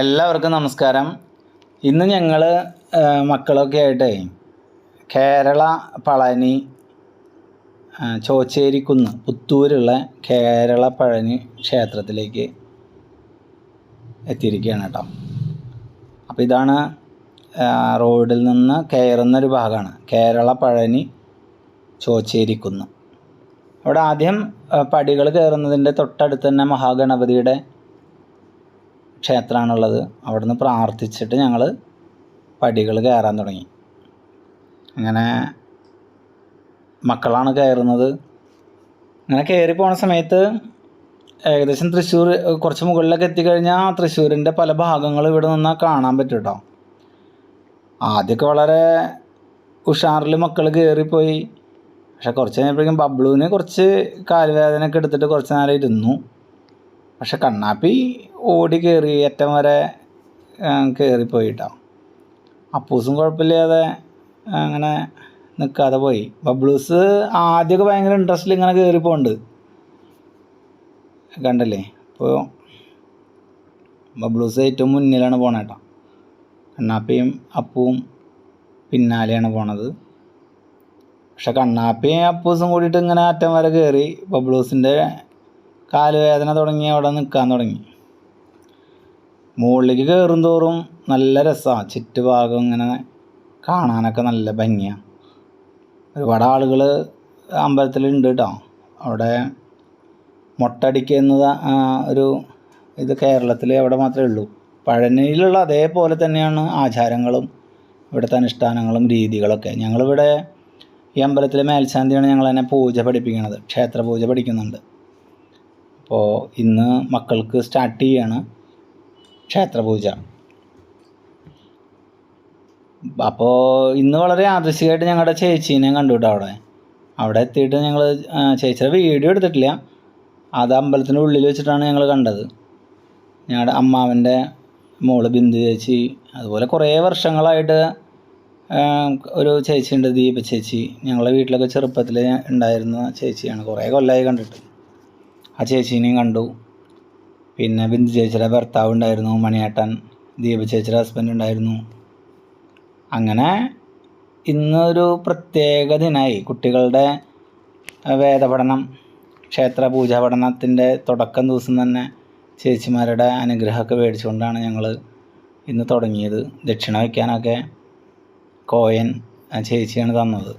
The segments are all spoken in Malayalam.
എല്ലാവർക്കും നമസ്കാരം. ഇന്ന് ഞങ്ങൾ മക്കളൊക്കെ ആയിട്ട് കേരള പളനി ചോച്ചേരിക്കുന്ന് പുത്തൂരുള്ള കേരള പഴനി ക്ഷേത്രത്തിലേക്ക് എത്തിയിരിക്കുകയാണ് കേട്ടോ. അപ്പോൾ ഇതാണ് റോഡിൽ നിന്ന് കയറുന്നൊരു ഭാഗമാണ്. കേരള പഴനി ചോച്ചേരിക്കുന്ന്. അവിടെ ആദ്യം പടികൾ കയറുന്നതിന്റെ തൊട്ടടുത്ത് തന്നെ മഹാഗണപതിയുടെ ക്ഷേത്രമാണുള്ളത്. അവിടുന്ന് പ്രാർത്ഥിച്ചിട്ട് ഞങ്ങൾ പടികൾ കയറാൻ തുടങ്ങി. അങ്ങനെ മക്കളാണ് കയറുന്നത്. അങ്ങനെ കയറി പോണ സമയത്ത് ഏകദേശം തൃശ്ശൂർ കുറച്ച് മുകളിലൊക്കെ എത്തിക്കഴിഞ്ഞാൽ തൃശ്ശൂരിന്റെ പല ഭാഗങ്ങളും ഇവിടെ നിന്നാൽ കാണാൻ പറ്റും കേട്ടോ ആദ്യമൊക്കെ വളരെ ഉഷാറിൽ മക്കൾ കയറിപ്പോയി. പക്ഷെ കുറച്ച് കഴിഞ്ഞപ്പോഴേക്കും ബബ്ലുവിന് കുറച്ച് കാലുവേദനയൊക്കെ എടുത്തിട്ട് കുറച്ച് നേരം ഇരുന്നു. പക്ഷെ കണ്ണാപ്പി ഓടി കയറി ഏറ്റവും വരെ കയറിപ്പോയിട്ടോ അപ്പൂസും കുഴപ്പമില്ലാതെ അങ്ങനെ നിൽക്കാതെ പോയി. ബബ്ലൂസ് ആദ്യമൊക്കെ ഭയങ്കര ഇൻട്രസ്റ്റിൽ ഇങ്ങനെ കയറി പോകുന്നുണ്ട് കണ്ടല്ലേ? അപ്പോൾ ബബ്ലൂസ് ഏറ്റവും മുന്നിലാണ് പോണേട്ടോ കണ്ണാപ്പിയും അപ്പുവും പിന്നാലെയാണ് പോണത്. പക്ഷെ കണ്ണാപ്പിയും അപ്പൂസും കൂടിയിട്ട് ഇങ്ങനെ അറ്റം വരെ കയറി ബബ്ലൂസിന്റെ കാലുവേദന തുടങ്ങി അവിടെ നിൽക്കാൻ തുടങ്ങി. മുകളിലേക്ക് കയറും തോറും നല്ല രസമാണ് ചുറ്റുഭാഗം ഇങ്ങനെ കാണാനൊക്കെ നല്ല ഭംഗിയാണ് ഒരുപാട് ആളുകൾ അമ്പലത്തിലുണ്ട് കേട്ടോ അവിടെ മൊട്ടടിക്കുന്നത് ഒരു ഇത് കേരളത്തിൽ അവിടെ മാത്രമേ ഉള്ളൂ. പഴനിയിലുള്ള അതേപോലെ തന്നെയാണ് ആചാരങ്ങളും ഇവിടുത്തെ അനുഷ്ഠാനങ്ങളും രീതികളൊക്കെ. ഞങ്ങളിവിടെ ഈ അമ്പലത്തിലെ മേൽശാന്തിയാണ് ഞങ്ങൾ തന്നെ പൂജ പഠിപ്പിക്കുന്നത് ക്ഷേത്ര പൂജ പഠിക്കുന്നുണ്ട്. അപ്പോൾ ഇന്ന് മക്കൾക്ക് സ്റ്റാർട്ട് ചെയ്യാണ് ക്ഷേത്രപൂജ. അപ്പോൾ ഇന്ന് വളരെ ആദർശികമായിട്ട് ഞങ്ങളുടെ ചേച്ചീനെ കണ്ടു അവിടെ. അവിടെ എത്തിയിട്ട് ഞങ്ങൾ ചേച്ചിയുടെ വീഡിയോ എടുത്തിട്ടില്ല. അത് അമ്പലത്തിന്റെ ഉള്ളിൽ വെച്ചിട്ടാണ് ഞങ്ങൾ കണ്ടത്. ഞങ്ങളുടെ അമ്മാവന്റെ മോൾ ബിന്ദു ചേച്ചി അതുപോലെ കുറേ വർഷങ്ങളായിട്ട് ഒരു ചേച്ചിയുണ്ട് ദീപ ചേച്ചി. ഞങ്ങളുടെ വീട്ടിലൊക്കെ ചെറുപ്പത്തിൽ ഉണ്ടായിരുന്ന ചേച്ചിയാണ്. കുറേ കൊല്ലമായി കണ്ടിട്ട്. ആ ചേച്ചീനെയും കണ്ടു. പിന്നെ ബിന്ദു ചേച്ചിയുടെ ഭർത്താവ് ഉണ്ടായിരുന്നു മണിയേട്ടൻ. ദീപ ചേച്ചിയുടെ ഹസ്ബൻഡ് ഉണ്ടായിരുന്നു. അങ്ങനെ ഇന്നൊരു പ്രത്യേക ദിനമായി. കുട്ടികളുടെ വേദപഠനം ക്ഷേത്ര പൂജാ പഠനത്തിന്റെ തുടക്കം ദിവസം തന്നെ ചേച്ചിമാരുടെ അനുഗ്രഹമൊക്കെ മേടിച്ചുകൊണ്ടാണ് ഞങ്ങൾ ഇന്ന് തുടങ്ങിയത്. ദക്ഷിണ വയ്ക്കാനൊക്കെ കോയൻ ചേച്ചിയാണ് തന്നത്.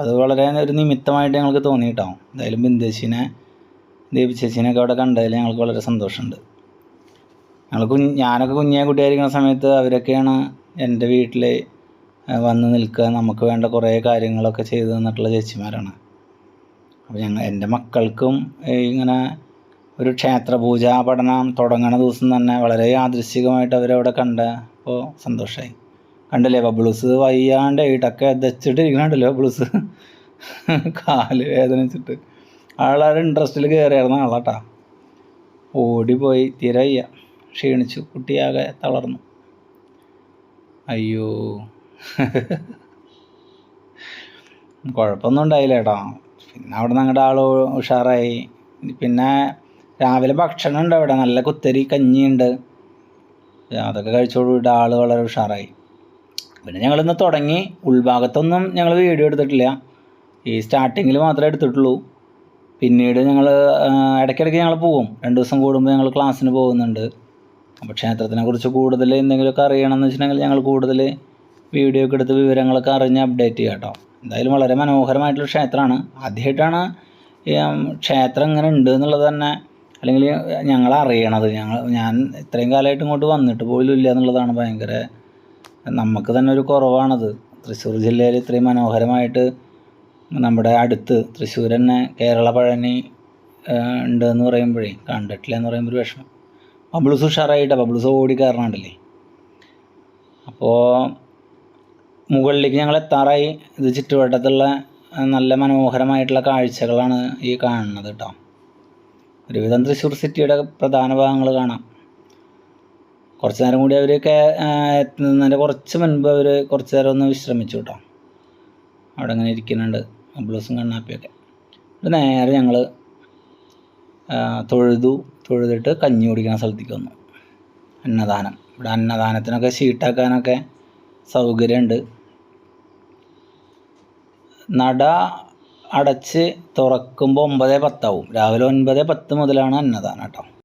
അത് വളരെ ഒരു നിമിത്തമായിട്ട് ഞങ്ങൾക്ക് തോന്നിയിട്ടോ. എന്തായാലും ബിന്ദു ചേച്ചീനെ ചേച്ചീനൊക്കെ അവിടെ കണ്ടതിൽ ഞങ്ങൾക്ക് വളരെ സന്തോഷമുണ്ട്. ഞങ്ങൾ കുഞ്ഞ് ഞാനൊക്കെ കുഞ്ഞേ കുട്ടിയായിരിക്കുന്ന സമയത്ത് അവരൊക്കെയാണ് എന്റെ വീട്ടിൽ വന്ന് നിൽക്കുക നമുക്ക് വേണ്ട കുറേ കാര്യങ്ങളൊക്കെ ചെയ്തു തന്നിട്ടുള്ള ചേച്ചിമാരാണ്. അപ്പോൾ ഞങ്ങൾ എന്റെ മക്കൾക്കും ഇങ്ങനെ ഒരു ക്ഷേത്ര പൂജാ പഠനം തുടങ്ങണ ദിവസം തന്നെ വളരെ യാദൃശികമായിട്ട് അവരവിടെ കണ്ട അപ്പോൾ സന്തോഷമായി കണ്ടില്ലേ ബബ്ലൂസ് വയ്യാണ്ടായിട്ടൊക്കെ ദച്ചിട്ടിരിക്കണുണ്ടല്ലോ ബബ്ലൂസ് കാൽ വേദനിച്ചിട്ട്. ആളൊരു ഇൻട്രസ്റ്റിൽ കയറിയിരുന്ന ആളാട്ടാ. ഓടിപ്പോയി തീരെ വയ്യ ക്ഷീണിച്ചു കുട്ടിയാകെ തളർന്നു. അയ്യോ. കുഴപ്പമൊന്നും ഉണ്ടായില്ല കേട്ടോ പിന്നെ അവിടെ നിന്ന് അങ്ങോട്ട് ആൾ ഉഷാറായി പിന്നെ രാവിലെ ഭക്ഷണം ഉണ്ട് അവിടെ. നല്ല കുത്തരി കഞ്ഞിയുണ്ട് അതൊക്കെ കഴിച്ചോടുകൂടി ആൾ വളരെ ഉഷാറായി. പിന്നെ ഞങ്ങളിന്ന് തുടങ്ങി. ഉൾഭാഗത്തൊന്നും ഞങ്ങൾ വീഡിയോ എടുത്തിട്ടില്ല. ഈ സ്റ്റാർട്ടിങ്ങിൽ മാത്രമേ എടുത്തിട്ടുള്ളൂ. പിന്നീട് ഞങ്ങൾ ഇടയ്ക്കിടയ്ക്ക് ഞങ്ങൾ പോകും രണ്ട് ദിവസം കൂടുമ്പോൾ ഞങ്ങൾ ക്ലാസ്സിന് പോകുന്നുണ്ട്. അപ്പോൾ ക്ഷേത്രത്തിനെ കുറിച്ച് കൂടുതൽ എന്തെങ്കിലുമൊക്കെ അറിയണമെന്ന് വെച്ചിട്ടുണ്ടെങ്കിൽ ഞങ്ങൾ കൂടുതൽ വീഡിയോ ഒക്കെ എടുത്ത് വിവരങ്ങളൊക്കെ അറിഞ്ഞ് അപ്ഡേറ്റ് ചെയ്യാം കേട്ടോ. എന്തായാലും വളരെ മനോഹരമായിട്ടുള്ള ക്ഷേത്രമാണ്. ആദ്യമായിട്ടാണ് ക്ഷേത്രം ഇങ്ങനെ ഉണ്ട് എന്നുള്ളത് തന്നെ അല്ലെങ്കിൽ ഞങ്ങൾ അറിയണത്. ഞങ്ങൾ ഞാൻ ഇത്രയും കാലമായിട്ട് ഇങ്ങോട്ട് വന്നിട്ട് പോലും ഇല്ല എന്നുള്ളതാണ് ഭയങ്കര നമുക്ക് തന്നെ ഒരു കുറവാണത്. തൃശ്ശൂർ ജില്ലയിൽ ഇത്രയും മനോഹരമായിട്ട് നമ്മുടെ അടുത്ത് തൃശ്ശൂർ തന്നെ കേരള പഴനി ഉണ്ട് എന്ന് പറയുമ്പോഴേ കണ്ടിട്ടില്ല എന്ന് പറയുമ്പോൾ ഒരു വിഷമം. ബബ്ലൂസ് ഉഷാറായിട്ടാ ബബ്ലൂസ് ഓടി കയറണുണ്ടല്ലേ? അപ്പോൾ മുകളിലേക്ക് ഞങ്ങൾ എത്താറായി ഇത് ചുറ്റുവട്ടത്തുള്ള നല്ല മനോഹരമായിട്ടുള്ള കാഴ്ചകളാണ് ഈ കാണുന്നത് കേട്ടോ ഒരുവിധം തൃശ്ശൂർ സിറ്റിയുടെ പ്രധാന ഭാഗങ്ങൾ കാണാം. കുറച്ച് നേരം കൂടി അവർ എത്തുന്നതിന്റെ കുറച്ച് മുൻപ് അവർ കുറച്ച് നേരം ഒന്ന് വിശ്രമിച്ചു കേട്ടോ അവിടെ അങ്ങനെ ഇരിക്കുന്നുണ്ട്. ബ്ലൂസും കണ്ണാപ്പിയൊക്കെ. എന്നിട്ട് നേരെ ഞങ്ങൾ തൊഴുതു തൊഴുതിട്ട് കഞ്ഞി കുടിക്കുന്ന സ്ഥലത്തേക്ക് വന്നു. അന്നദാനം. ഇവിടെ അന്നദാനത്തിനൊക്കെ ഷീട്ടാക്കാനൊക്കെ സൗകര്യമുണ്ട് നട അടച്ച് തുറക്കുമ്പോൾ ഒമ്പത് പത്താവും. രാവിലെ ഒൻപത് പത്ത് മുതലാണ് അന്നദാനം കേട്ടോ.